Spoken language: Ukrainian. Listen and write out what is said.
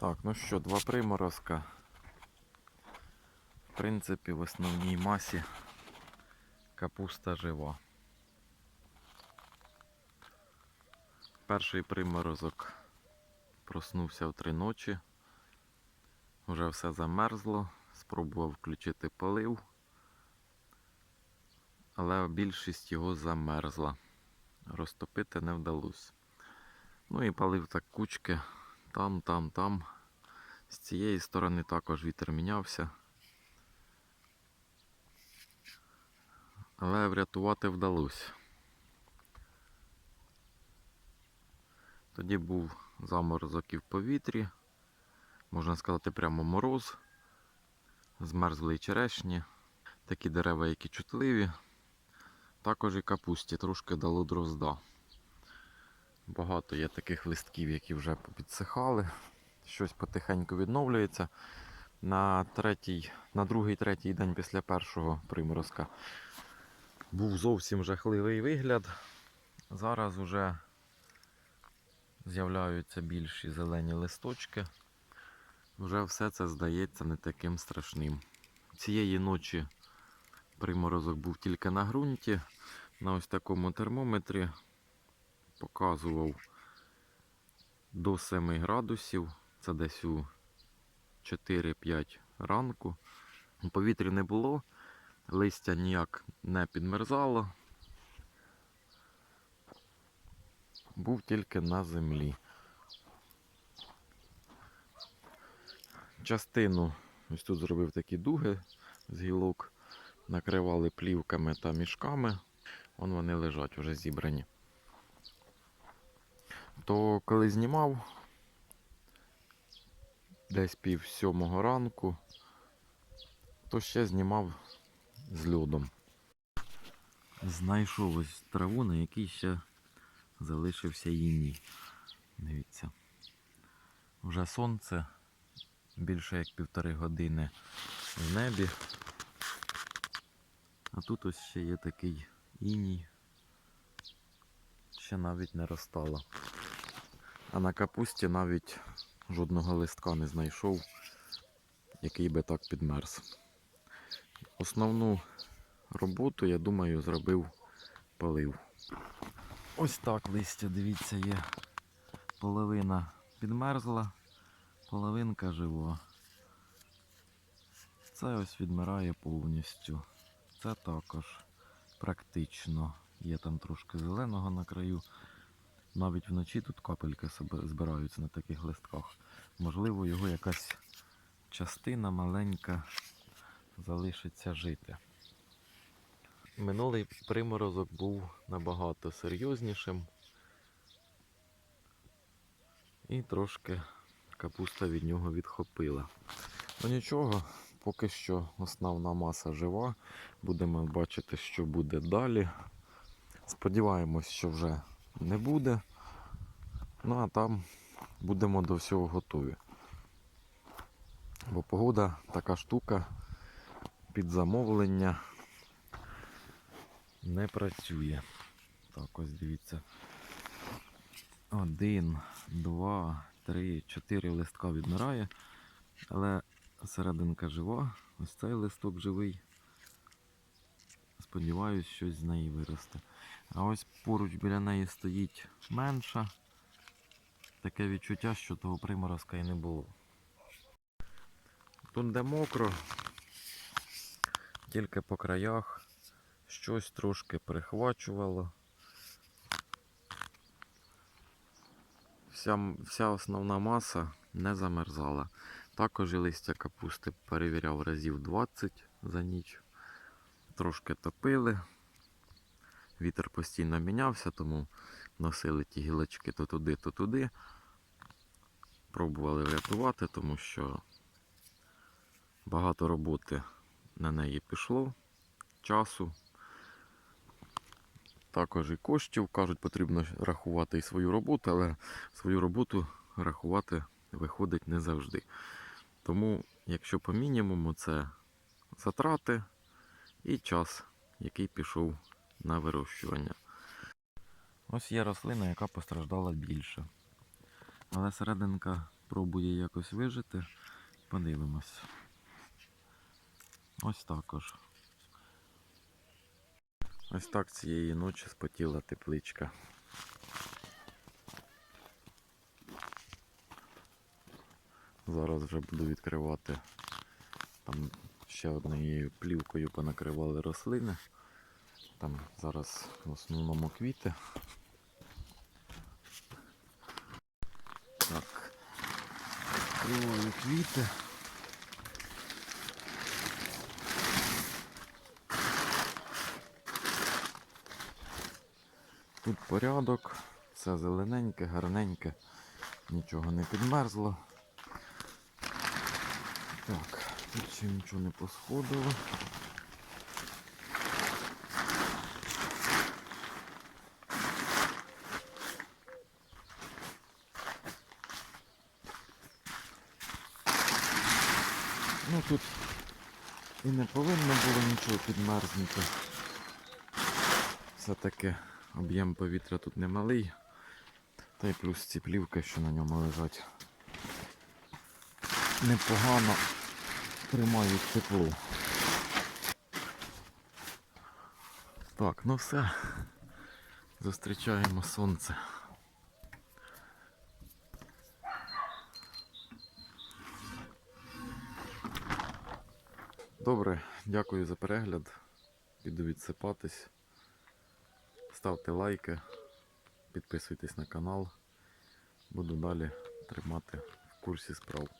Так, ну що, два приморозка. В принципі, в основній масі капуста жива. Перший приморозок проснувся в три ночі. Вже все замерзло. Спробував включити полив. Але більшість його замерзла. Розтопити не вдалося. Ну і палив так кучки. Там, там, там. З цієї сторони також вітер мінявся. Але врятувати вдалося. Тоді був заморозок і в повітрі. Можна сказати, прямо мороз. Змерзли черешні. Такі дерева, які чутливі. Також і капусті трошки дало дрозда. Багато є таких листків, які вже підсихали. Щось потихеньку відновлюється. На, третій, на другий, третій день після першого приморозка був зовсім жахливий вигляд. Зараз вже з'являються більші зелені листочки. Вже все це здається не таким страшним. Цієї ночі приморозок був тільки на ґрунті. На ось такому термометрі показував до 7 градусів. Це десь у 4-5 ранку. Повітря не було, листя ніяк не підмерзало. Був тільки на землі. Частину ось тут зробив такі дуги з гілок, накривали плівками та мішками. Вон вони лежать вже зібрані. То коли знімав десь пів сьомого ранку, то ще знімав з льодом. Знайшов ось траву, на якій ще залишився іній. Дивіться. Вже сонце більше як півтори години в небі. А тут ось ще є такий іній. Ще навіть не розстала. А на капусті навіть жодного листка не знайшов, який би так підмерз. Основну роботу, я думаю, зробив полив. Ось так листя, дивіться, є. Половина підмерзла, половинка жива. Це ось відмирає повністю. Це також практично. Є там трошки зеленого на краю. Навіть вночі тут капельки збираються на таких листках. Можливо, його якась частина маленька залишиться жити. Минулий приморозок був набагато серйознішим. І трошки капуста від нього відхопила. Ну нічого, поки що основна маса жива. Будемо бачити, що буде далі. Сподіваємось, що вже не буде. Ну а там будемо до всього готові. Бо погода така штука під замовлення не працює. Так, ось дивіться. Один, два, три, чотири листка відмирає, але серединка жива. Ось цей листок живий. Сподіваюсь, щось з неї виросте. А ось поруч біля неї стоїть менша. Таке відчуття, що того приморозка і не було. Тут де мокро, тільки по краях щось трошки прихвачувало. Вся, вся основна маса не замерзала. Також і листя капусти перевіряв разів 20 за ніч. Трошки топили. Вітер постійно мінявся, тому носили ті гілочки то туди, то туди. Пробували врятувати, тому що багато роботи на неї пішло, часу. Також і коштів. Кажуть, потрібно рахувати і свою роботу, але свою роботу рахувати виходить не завжди. Тому, якщо по мінімуму, це затрати і час, який пішов на вирощування. Ось є рослина, яка постраждала більше. Але серединка спробує якось вижити. Подивимось. Ось також. Ось так цієї ночі спотіла тепличка. Зараз вже буду відкривати. Там ще однією плівкою понакривали рослини. Там зараз в основному квіти. Так. Відкриваю квіти. Тут порядок, все зелененьке, гарненьке, нічого не підмерзло. Так, тут ще нічого не посходило. Ну тут і не повинно було нічого підмерзнути. Все-таки об'єм повітря тут немалий. Та й плюс ці плівки, що на ньому лежать, непогано тримають тепло. Так, ну все. Зустрічаємо сонце. Добре, дякую за перегляд. Піду відсипатись. Ставте лайки, підписуйтесь на канал. Буду далі тримати в курсі справ.